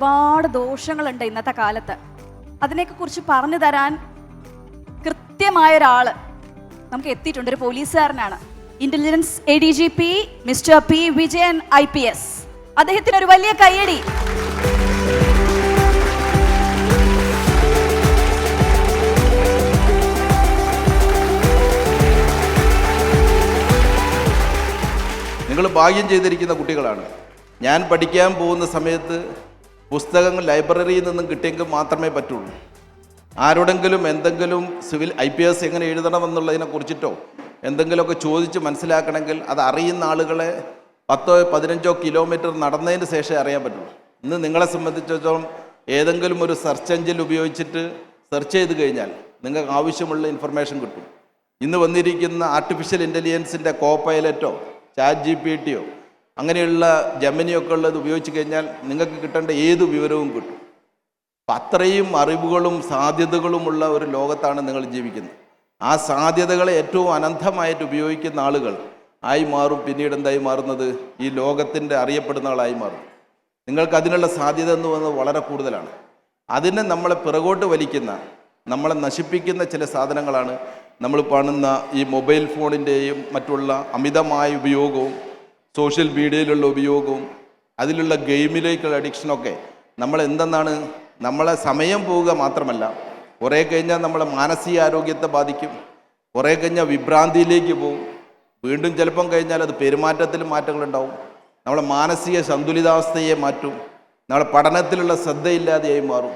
ഒരുപാട് ദോഷങ്ങളുണ്ട് ഇന്നത്തെ കാലത്ത്. അതിനെയൊക്കെ കുറിച്ച് പറഞ്ഞു തരാൻ കൃത്യമായ ഒരാൾ നമുക്ക് എത്തിയിട്ടുണ്ട്. ഒരു പോലീസുകാരനാണ്. Intelligence A D G P mister P Vijayan I P S അദ്ദേഹത്തിന് ഒരു വലിയ കയ്യടി. നിങ്ങൾ ഭാഗ്യം ചെയ്തിരിക്കുന്ന കുട്ടികളാണ്. ഞാൻ പഠിക്കാൻ പോകുന്ന സമയത്ത് പുസ്തകങ്ങൾ ലൈബ്രറിയിൽ നിന്നും കിട്ടിയെങ്കിൽ മാത്രമേ പറ്റുള്ളൂ. ആരോടെങ്കിലും എന്തെങ്കിലും സിവിൽ ഐ പി എസ് എങ്ങനെ എഴുതണമെന്നുള്ളതിനെ കുറിച്ചിട്ടോ എന്തെങ്കിലുമൊക്കെ ചോദിച്ച് മനസ്സിലാക്കണമെങ്കിൽ അത് അറിയുന്ന ആളുകളെ പത്തോ പതിനഞ്ചോ കിലോമീറ്റർ നടന്നതിന് ശേഷമേ അറിയാൻ പറ്റുള്ളൂ. ഇന്ന് നിങ്ങളെ സംബന്ധിച്ചിടത്തോളം ഏതെങ്കിലും ഒരു സെർച്ച് എഞ്ചിൻ ഉപയോഗിച്ചിട്ട് സെർച്ച് ചെയ്ത് കഴിഞ്ഞാൽ നിങ്ങൾക്ക് ആവശ്യമുള്ള ഇൻഫർമേഷൻ കിട്ടും. ഇന്ന് വന്നിരിക്കുന്ന ആർട്ടിഫിഷ്യൽ ഇന്റലിജൻസിന്റെ കോ പൈലറ്റോ ചാറ്റ് ജി പി ടിയോ അങ്ങനെയുള്ള ജമനിയൊക്കെ ഉള്ളത് ഉപയോഗിച്ച് കഴിഞ്ഞാൽ നിങ്ങൾക്ക് കിട്ടേണ്ട ഏത് വിവരവും കിട്ടും. അപ്പം അത്രയും അറിവുകളും സാധ്യതകളുമുള്ള ഒരു ലോകത്താണ് നിങ്ങൾ ജീവിക്കുന്നത്. ആ സാധ്യതകളെ ഏറ്റവും അനന്തമായിട്ട് ഉപയോഗിക്കുന്ന ആളുകൾ ആയി മാറും പിന്നീട് എന്തായി മാറുന്നത്? ഈ ലോകത്തിന്റെ അറിയപ്പെടുന്ന ആളായി മാറും. നിങ്ങൾക്ക് അതിനുള്ള സാധ്യത എന്ന് പറയുന്നത് വളരെ കൂടുതലാണ്. അതിനെ നമ്മളെ പിറകോട്ട് വലിക്കുന്ന നമ്മളെ നശിപ്പിക്കുന്ന ചില സാധനങ്ങളാണ് നമ്മൾ കാണുന്ന ഈ മൊബൈൽ ഫോണിന്റെയും മറ്റുള്ള അമിതമായ ഉപയോഗവും സോഷ്യൽ മീഡിയയിലുള്ള ഉപയോഗവും അതിലുള്ള ഗെയിമിലേക്കുള്ള അഡിക്ഷനൊക്കെ നമ്മൾ എന്തെന്നാണ് നമ്മളെ സമയം പോവുക മാത്രമല്ല കുറേ കഴിഞ്ഞാൽ നമ്മളെ മാനസിക ആരോഗ്യത്തെ ബാധിക്കും കുറേ കഴിഞ്ഞാൽ വിഭ്രാന്തിയിലേക്ക് പോകും വീണ്ടും ചിലപ്പം കഴിഞ്ഞാൽ അത് പെരുമാറ്റത്തിൽ മാറ്റങ്ങളുണ്ടാവും നമ്മളെ മാനസിക സന്തുലിതാവസ്ഥയെ മാറ്റും. നമ്മളെ പഠനത്തിലുള്ള ശ്രദ്ധയില്ലാതെയായി മാറും.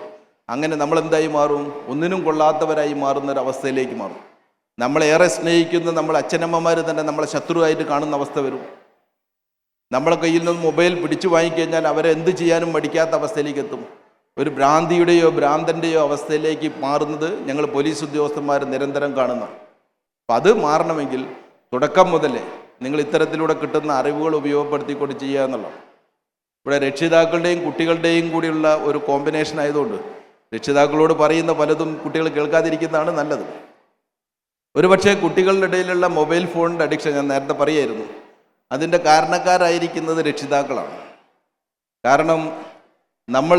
അങ്ങനെ നമ്മളെന്തായി മാറും? ഒന്നിനും കൊള്ളാത്തവരായി മാറുന്ന ഒരു അവസ്ഥയിലേക്ക് മാറും. നമ്മളേറെ സ്നേഹിക്കുന്ന നമ്മളെ അച്ഛനമ്മമാർ തന്നെ നമ്മളെ ശത്രുവായിട്ട് കാണുന്ന അവസ്ഥ വരും. നമ്മളെ കയ്യിൽ നിന്ന് മൊബൈൽ പിടിച്ചു വാങ്ങിക്കഴിഞ്ഞാൽ അവരെ എന്ത് ചെയ്യാനും മടിക്കാത്ത അവസ്ഥയിലേക്ക് എത്തും. ഒരു ഭ്രാന്തിയുടെയോ ഭ്രാന്തന്റെയോ അവസ്ഥയിലേക്ക് മാറുന്നത് ഞങ്ങൾ പോലീസ് ഉദ്യോഗസ്ഥന്മാർ നിരന്തരം കാണുന്നു. അപ്പം അത് മാറണമെങ്കിൽ തുടക്കം മുതലേ നിങ്ങൾ ഇത്തരത്തിലൂടെ കിട്ടുന്ന അറിവുകൾ ഉപയോഗപ്പെടുത്തിക്കൊണ്ട് ചെയ്യുക എന്നുള്ളത് ഇവിടെ രക്ഷിതാക്കളുടെയും കുട്ടികളുടെയും കൂടിയുള്ള ഒരു കോമ്പിനേഷൻ ആയതുകൊണ്ട് രക്ഷിതാക്കളോട് പറയുന്ന പലതും കുട്ടികൾ കേൾക്കാതിരിക്കുന്നതാണ് നല്ലത്. ഒരുപക്ഷെ കുട്ടികളുടെ ഇടയിലുള്ള മൊബൈൽ ഫോണിന്റെ അഡിക്ഷൻ ഞാൻ നേരത്തെ പറയായിരുന്നു. അതിന്റെ കാരണക്കാരായിരിക്കുന്നത് രക്ഷിതാക്കളാണ്. കാരണം നമ്മൾ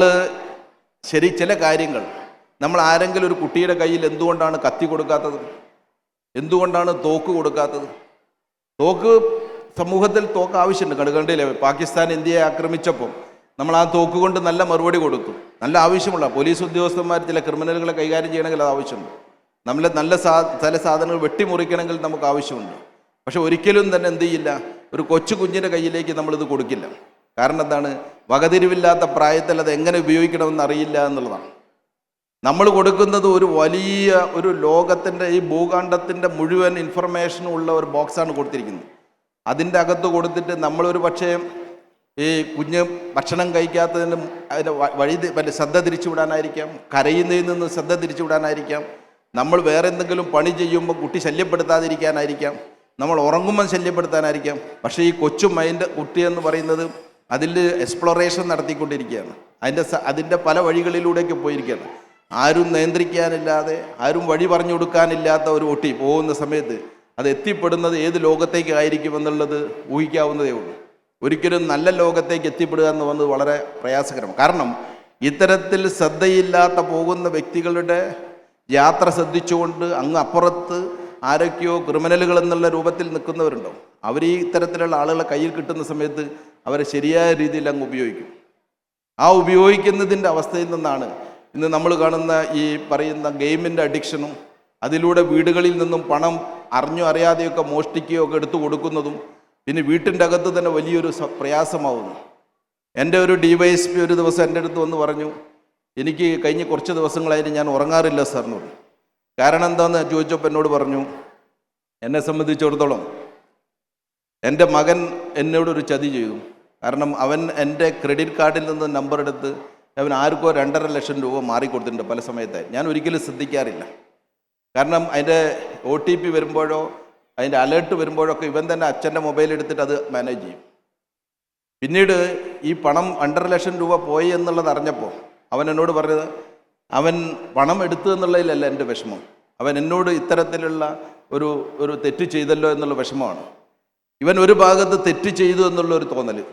ശരി ചില കാര്യങ്ങൾ നമ്മൾ ആരെങ്കിലും ഒരു കുട്ടിയുടെ കയ്യിൽ എന്തുകൊണ്ടാണ് കത്തി കൊടുക്കാത്തത്? എന്തുകൊണ്ടാണ് തോക്ക് കൊടുക്കാത്തത്? തോക്ക് സമൂഹത്തിൽ തോക്ക് ആവശ്യമുണ്ട്. കണ്ടുകണ്ടില്ലേ പാകിസ്ഥാൻ ഇന്ത്യയെ ആക്രമിച്ചപ്പോൾ നമ്മൾ ആ തോക്ക് കൊണ്ട് നല്ല മറുപടി കൊടുത്തു. നല്ല ആവശ്യമുള്ള പോലീസ് ഉദ്യോഗസ്ഥന്മാർ ചില ക്രിമിനലുകളെ കൈകാര്യം ചെയ്യണമെങ്കിൽ അത് ആവശ്യമുണ്ട്. നമ്മളെ നല്ല സാ ചില സാധനങ്ങൾ വെട്ടിമുറിക്കണമെങ്കിൽ നമുക്ക് ആവശ്യമുണ്ട്. പക്ഷെ ഒരിക്കലും തന്നെ എന്ത് ചെയ്യില്ല? ഒരു കൊച്ചു കുഞ്ഞിന്റെ കയ്യിലേക്ക് നമ്മളിത് കൊടുക്കില്ല. കാരണം എന്താണ്? വകതിരിവില്ലാത്ത പ്രായത്തിൽ അത് എങ്ങനെ ഉപയോഗിക്കണമെന്ന് അറിയില്ല എന്നുള്ളതാണ്. നമ്മൾ കൊടുക്കുന്നത് ഒരു വലിയ ഒരു ലോകത്തിന്റെ ഈ ഭൂഖണ്ഡത്തിന്റെ മുഴുവൻ ഇൻഫർമേഷനും ഉള്ള ഒരു ബോക്സാണ് കൊടുത്തിരിക്കുന്നത്. അതിന്റെ അകത്ത് കൊടുത്തിട്ട് നമ്മളൊരു പക്ഷേ ഈ കുഞ്ഞ് ഭക്ഷണം കഴിക്കാത്തതിന് അതിന്റെ വഴി വല്ല ശ്രദ്ധ തിരിച്ചു വിടാനായിരിക്കാം കരയുന്നതിൽ നിന്ന് ശ്രദ്ധ തിരിച്ചു വിടാനായിരിക്കാം നമ്മൾ വേറെ എന്തെങ്കിലും പണി ചെയ്യുമ്പോൾ കുട്ടി ശല്യപ്പെടുത്താതിരിക്കാനായിരിക്കാം. നമ്മൾ ഉറങ്ങുമ്പോൾ ശല്യപ്പെടുത്താനായിരിക്കാം. പക്ഷേ ഈ കൊച്ചു മൈൻഡ് കുട്ടി എന്ന് പറയുന്നത് അതിൽ എക്സ്പ്ലോറേഷൻ നടത്തിക്കൊണ്ടിരിക്കുകയാണ്. അതിന്റെ അതിന്റെ പല വഴികളിലൂടെയൊക്കെ പോയിരിക്കുകയാണ്. ആരും നിയന്ത്രിക്കാനില്ലാതെ ആരും വഴി പറഞ്ഞു കൊടുക്കാനില്ലാത്ത ഒരു ഒട്ടി പോകുന്ന സമയത്ത് അത് എത്തിപ്പെടുന്നത് ഏത് ലോകത്തേക്കായിരിക്കും എന്നുള്ളത് ഊഹിക്കാവുന്നതേ ഉള്ളൂ. ഒരിക്കലും നല്ല ലോകത്തേക്ക് എത്തിപ്പെടുക എന്ന് വന്നത് വളരെ പ്രയാസകരമാണ്. കാരണം ഇത്തരത്തിൽ ശ്രദ്ധയില്ലാത്ത പോകുന്ന വ്യക്തികളുടെ യാത്ര ശ്രദ്ധിച്ചുകൊണ്ട് അങ്ങ് അപ്പുറത്ത് ആരൊക്കെയോ ക്രിമിനലുകൾ എന്നുള്ള രൂപത്തിൽ നിൽക്കുന്നവരുണ്ടോ? അവർ ഈ ഇത്തരത്തിലുള്ള ആളുകളെ കയ്യിൽ കിട്ടുന്ന സമയത്ത് അവരെ ശരിയായ രീതിയിൽ അങ്ങ് ഉപയോഗിക്കും. ആ ഉപയോഗിക്കുന്നതിന്റെ അവസ്ഥയിൽ നിന്നാണ് ഇന്ന് നമ്മൾ കാണുന്ന ഈ പറയുന്ന ഗെയിമിന്റെ അഡിക്ഷനും അതിലൂടെ വീടുകളിൽ നിന്നും പണം അറിഞ്ഞോ അറിയാതെയൊക്കെ മോഷ്ടിക്കുകയോ ഒക്കെ എടുത്തു കൊടുക്കുന്നതും പിന്നെ വീട്ടിന്റെ അകത്ത് തന്നെ വലിയൊരു പ്രയാസമാവുന്നു. എന്റെ ഒരു ഡി വൈ എസ് പി ഒരു ദിവസം എന്റെ അടുത്ത് വന്ന് പറഞ്ഞു എനിക്ക് കഴിഞ്ഞ കുറച്ച് ദിവസങ്ങളായിട്ട് ഞാൻ ഉറങ്ങാറില്ല സാർ എന്ന് കാരണം എന്താന്ന് ചോദിച്ചപ്പോൾ എന്നോട് പറഞ്ഞു. എന്നെ സംബന്ധിച്ചിടത്തോളം എന്റെ മകൻ എന്നോടൊരു ചതി ചെയ്തു. കാരണം അവൻ എന്റെ ക്രെഡിറ്റ് കാർഡിൽ നിന്ന് നമ്പർ എടുത്ത് അവൻ ആർക്കോ രണ്ടര ലക്ഷം രൂപ മാറിക്കൊടുത്തിട്ടുണ്ട് പല സമയത്തായി ഞാൻ ഒരിക്കലും ശ്രദ്ധിക്കാറില്ല. കാരണം അതിന്റെ ഒ ടി പി വരുമ്പോഴോ അതിന്റെ അലേർട്ട് വരുമ്പോഴോ ഒക്കെ ഇവൻ തന്നെ അച്ഛന്റെ മൊബൈൽ എടുത്തിട്ട് അത് മാനേജ് ചെയ്യും. പിന്നീട് ഈ പണം രണ്ടര ലക്ഷം രൂപ പോയി എന്നുള്ളത് അറിഞ്ഞപ്പോൾ അവൻ എന്നോട് പറഞ്ഞത് അവൻ പണം എടുത്തു എന്നുള്ളതിലല്ല എന്റെ വിഷമം. അവൻ എന്നോട് ഇത്തരത്തിലുള്ള ഒരു ഒരു തെറ്റ് ചെയ്തല്ലോ എന്നുള്ള വിഷമമാണ്. ഇവൻ ഒരു ഭാഗത്ത് തെറ്റ് ചെയ്തു എന്നുള്ള ഒരു തോന്നൽ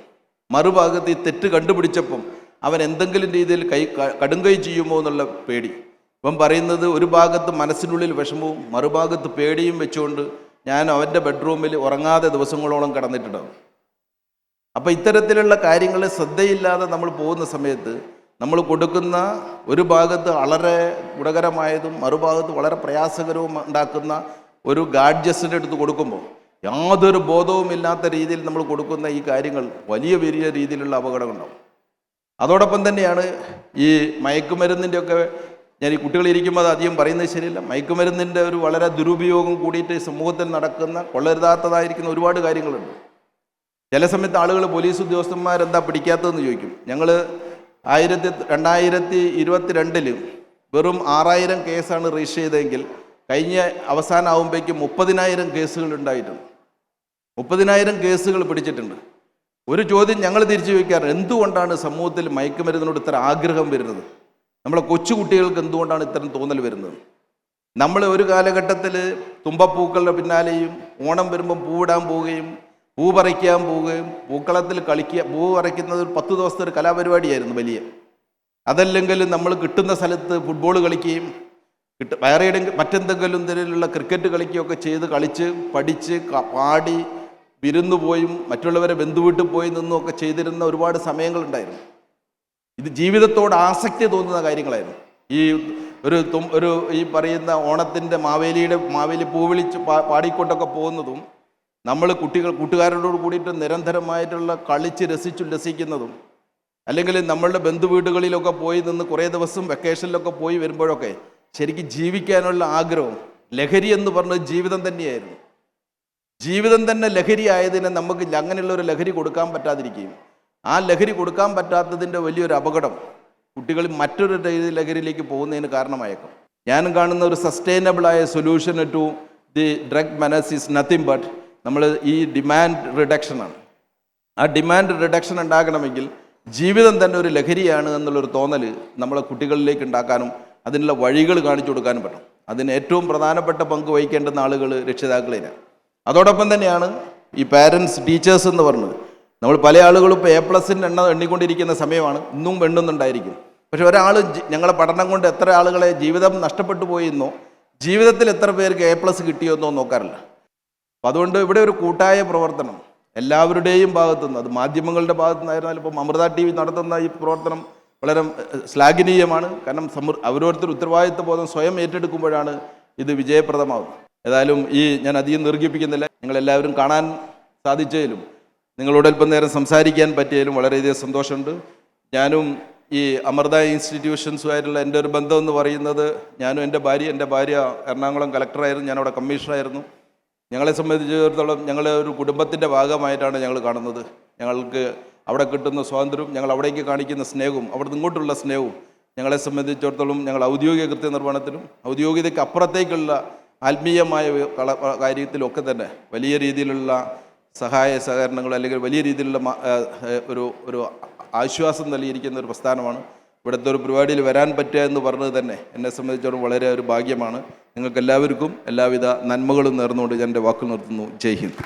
മറുഭാഗത്ത് ഈ തെറ്റ് കണ്ടുപിടിച്ചപ്പം അവൻ എന്തെങ്കിലും രീതിയിൽ കൈ കടുങ്കൈ ചെയ്യുമോ എന്നുള്ള പേടി. ഇവൻ പറയുന്നത് ഒരു ഭാഗത്ത് മനസ്സിനുള്ളിൽ വിഷമവും മറുഭാഗത്ത് പേടിയും വെച്ചുകൊണ്ട് ഞാൻ അവന്റെ ബെഡ്റൂമിൽ ഉറങ്ങാതെ ദിവസങ്ങളോളം കടന്നിട്ടുണ്ടാവും. അപ്പോൾ ഇത്തരത്തിലുള്ള കാര്യങ്ങളെ ശ്രദ്ധയില്ലാതെ നമ്മൾ പോകുന്ന സമയത്ത് നമ്മൾ കൊടുക്കുന്ന ഒരു ഭാഗത്ത് വളരെ ഗുണകരമായതും മറുഭാഗത്ത് വളരെ പ്രയാസകരവും ഉണ്ടാക്കുന്ന ഒരു ഗാഡ്ജസ്റ്റിന്റെ അടുത്ത് കൊടുക്കുമ്പോൾ യാതൊരു ബോധവും ഇല്ലാത്ത രീതിയിൽ നമ്മൾ കൊടുക്കുന്ന ഈ കാര്യങ്ങൾ വലിയ വലിയ രീതിയിലുള്ള അപകടമുണ്ടാവും അതോടൊപ്പം തന്നെയാണ് ഈ മയക്കുമരുന്നിന്റെയൊക്കെ ഞാൻ ഈ കുട്ടികളിരിക്കുമ്പോൾ അത് അധികം പറയുന്നത് ശരിയല്ല. മയക്കുമരുന്നിന്റെ ഒരു വളരെ ദുരുപയോഗം കൂടിയിട്ട് സമൂഹത്തിൽ നടക്കുന്ന കൊള്ളരുതാത്തതായിരിക്കുന്ന ഒരുപാട് കാര്യങ്ങളുണ്ട്. ചില സമയത്ത് ആളുകൾ പോലീസ് ഉദ്യോഗസ്ഥന്മാരെന്താ പിടിക്കാത്തതെന്ന് ചോദിക്കും. ഞങ്ങൾ ആയിരത്തി രണ്ടായിരത്തി ഇരുപത്തി രണ്ടിൽ വെറും ആറായിരം കേസാണ് രജിസ്റ്റർ ചെയ്തതെങ്കിൽ കഴിഞ്ഞ അവസാനമാകുമ്പോഴേക്കും മുപ്പതിനായിരം കേസുകൾ ഉണ്ടായിട്ടുണ്ട്. മുപ്പതിനായിരം കേസുകൾ പിടിച്ചിട്ടുണ്ട്. ഒരു ചോദ്യം ഞങ്ങൾ തിരിച്ചു ചോദിക്കാറ് എന്തുകൊണ്ടാണ് സമൂഹത്തിൽ മയക്കുമരുന്നിനോട് ഇത്ര ആഗ്രഹം വരുന്നത്? നമ്മളെ കൊച്ചുകുട്ടികൾക്ക് എന്തുകൊണ്ടാണ് ഇത്തരം തോന്നൽ വരുന്നത്? നമ്മൾ ഒരു കാലഘട്ടത്തിൽ തുമ്പപ്പൂക്കളുടെ പിന്നാലെയും ഓണം വരുമ്പം പൂവിടാൻ പോവുകയും പൂ പറിക്കാൻ പോവുകയും പൂക്കളത്തിൽ കളിക്കുക പൂ പറിക്കുന്നത് ഒരു പത്ത് ദിവസത്തെ ഒരു കലാപരിപാടിയായിരുന്നു വലിയ. അതല്ലെങ്കിൽ നമ്മൾ കിട്ടുന്ന സ്ഥലത്ത് ഫുട്ബോൾ കളിക്കുകയും കിട്ട വേറെ മറ്റെന്തെങ്കിലും തരത്തിലുള്ള ക്രിക്കറ്റ് കളിക്കുകയൊക്കെ ചെയ്ത് കളിച്ച് പഠിച്ച് പാടി വിരുന്നു പോയും മറ്റുള്ളവരെ ബന്ധുവീട്ടിൽ പോയി നിന്നും ഒക്കെ ചെയ്തിരുന്ന ഒരുപാട് സമയങ്ങളുണ്ടായിരുന്നു. ഇത് ജീവിതത്തോട് ആസക്തി തോന്നുന്ന കാര്യങ്ങളായിരുന്നു. ഈ ഒരു ഒരു ഈ പറയുന്ന ഓണത്തിന്റെ മാവേലിയുടെ മാവേലി പൂവിളിച്ച് പാടിക്കൊണ്ടൊക്കെ പോകുന്നതും നമ്മൾ കുട്ടികൾ കൂട്ടുകാരോട് കൂടിയിട്ട് നിരന്തരമായിട്ടുള്ള കളിച്ച് രസിച്ചു രസിക്കുന്നതും അല്ലെങ്കിൽ നമ്മളുടെ ബന്ധുവീടുകളിലൊക്കെ പോയി നിന്ന് കുറേ ദിവസം വെക്കേഷനിലൊക്കെ പോയി വരുമ്പോഴൊക്കെ ശരിക്കും ജീവിക്കാനുള്ള ആഗ്രഹം ലഹരി എന്ന് പറഞ്ഞത് ജീവിതം തന്നെയായിരുന്നു. ജീവിതം തന്നെ ലഹരി ആയതിനെ നമുക്ക് അങ്ങനെയുള്ള ഒരു ലഹരി കൊടുക്കാൻ പറ്റാതിരിക്കുകയും ആ ലഹരി കൊടുക്കാൻ പറ്റാത്തതിന്റെ വലിയൊരു അപകടം കുട്ടികൾ മറ്റൊരു ലഹരിയിലേക്ക് പോകുന്നതിന് കാരണമായേക്കും. ഞാൻ കാണുന്ന ഒരു സസ്റ്റൈനബിളായ solution to the drug menace is nothing but നമ്മൾ ഈ ഡിമാൻഡ് റിഡക്ഷനാണ് ആ ഡിമാൻഡ് റിഡക്ഷൻ ഉണ്ടാകണമെങ്കിൽ ജീവിതം തന്നെ ഒരു ലഹരിയാണ് എന്നുള്ളൊരു തോന്നൽ നമ്മളെ കുട്ടികളിലേക്ക് ഉണ്ടാക്കാനും അതിനുള്ള വഴികൾ കാണിച്ചു കൊടുക്കാനും പറ്റും. അതിന് ഏറ്റവും പ്രധാനപ്പെട്ട പങ്ക് വഹിക്കേണ്ടുന്ന ആളുകൾ രക്ഷിതാക്കളെയാണ്. അതോടൊപ്പം തന്നെയാണ് ഈ പാരൻസ് ടീച്ചേഴ്സ് എന്ന് പറഞ്ഞത്. നമ്മൾ പല ആളുകളും ഇപ്പോൾ എ പ്ലസിന്റെ എണ്ണം എണ്ണിക്കൊണ്ടിരിക്കുന്ന സമയമാണ് ഇന്നും വെണ്ണുന്നുണ്ടായിരിക്കും. പക്ഷെ ഒരാൾ ഞങ്ങളെ പഠനം കൊണ്ട് എത്ര ആളുകളെ ജീവിതം നഷ്ടപ്പെട്ടു പോയെന്നോ ജീവിതത്തിൽ എത്ര പേർക്ക് എ പ്ലസ് കിട്ടിയെന്നോ നോക്കാറില്ല. അപ്പം അതുകൊണ്ട് ഇവിടെ ഒരു കൂട്ടായ പ്രവർത്തനം എല്ലാവരുടെയും ഭാഗത്തു നിന്ന് അത് മാധ്യമങ്ങളുടെ ഭാഗത്തു നിന്നായിരുന്നാലും ഇപ്പം അമൃത ടി വി നടത്തുന്ന ഈ പ്രവർത്തനം വളരെ ശ്ലാഘനീയമാണ്. കാരണം സമൃ അവരോരുത്തർ ഉത്തരവാദിത്വ ബോധം സ്വയം ഏറ്റെടുക്കുമ്പോഴാണ് ഇത് വിജയപ്രദമാകുന്നത് ഏതായാലും ഈ ഞാൻ അധികം ദീർഘിപ്പിക്കുന്നില്ല. നിങ്ങളെല്ലാവരും കാണാൻ സാധിച്ചതിലും നിങ്ങളോട് അല്പം നേരം സംസാരിക്കാൻ പറ്റിയതിലും വളരെയധികം സന്തോഷമുണ്ട്. ഞാനും ഈ അമൃത ഇൻസ്റ്റിറ്റ്യൂഷൻസുമായിട്ടുള്ള എന്റെ ഒരു ബന്ധം എന്ന് പറയുന്നത് ഞാനും എന്റെ ഭാര്യ എന്റെ ഭാര്യ എറണാകുളം കലക്ടറായിരുന്നു. ഞാനവിടെ കമ്മീഷണറായിരുന്നു. ഞങ്ങളെ സംബന്ധിച്ചിടത്തോളം ഞങ്ങളെ ഒരു കുടുംബത്തിന്റെ ഭാഗമായിട്ടാണ് ഞങ്ങൾ കാണുന്നത്. ഞങ്ങൾക്ക് അവിടെ കിട്ടുന്ന സ്വാതന്ത്ര്യവും ഞങ്ങൾ അവിടേക്ക് കാണിക്കുന്ന സ്നേഹവും അവിടെ നിന്ന് ഇങ്ങോട്ടുള്ള സ്നേഹവും ഞങ്ങളെ സംബന്ധിച്ചിടത്തോളം ഞങ്ങൾ ഔദ്യോഗിക കൃത്യനിർവഹണത്തിലും ഔദ്യോഗികതയ്ക്ക് അപ്പുറത്തേക്കുള്ള ആത്മീയമായ കാര്യത്തിലൊക്കെ തന്നെ വലിയ രീതിയിലുള്ള സഹായ സഹകരണങ്ങൾ അല്ലെങ്കിൽ വലിയ രീതിയിലുള്ള ഒരു ഒരു ആശ്വാസം നൽകിയിരിക്കുന്ന ഒരു പ്രസ്ഥാനമാണ്. ഇവിടുത്തെ ഒരു പരിപാടിയിൽ വരാൻ പറ്റുക എന്ന് പറഞ്ഞത് തന്നെ എന്നെ സംബന്ധിച്ചിടത്തോളം വളരെ ഒരു ഭാഗ്യമാണ്. നിങ്ങൾക്ക് എല്ലാവർക്കും എല്ലാവിധ നന്മകളും നേർന്നുകൊണ്ട് ഞാൻ എന്റെ വാക്കുകൾ നിർത്തുന്നു. ജയ് ഹിന്ദ്.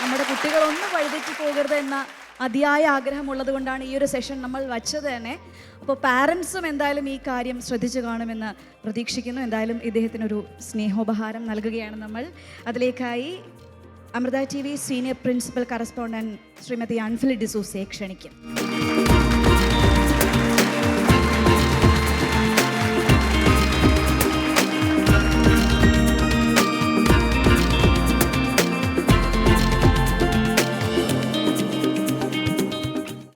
നമ്മുടെ കുട്ടികളൊന്നും വഴിതെറ്റി പോകരുത് എന്ന അതിയായ ആഗ്രഹമുള്ളത് കൊണ്ടാണ് ഈ ഒരു സെഷൻ നമ്മൾ വച്ചത് തന്നെ. അപ്പോൾ പാരൻസും എന്തായാലും ഈ കാര്യം ശ്രദ്ധിച്ചു കാണുമെന്ന് പ്രതീക്ഷിക്കുന്നു. എന്തായാലും ഇദ്ദേഹത്തിനൊരു സ്നേഹോപഹാരം നൽകുകയാണ് നമ്മൾ. അതിലേക്കായി Amrita T V senior principal correspondent Shrimati Anfili ഡിസൂസയെ ക്ഷണിക്കും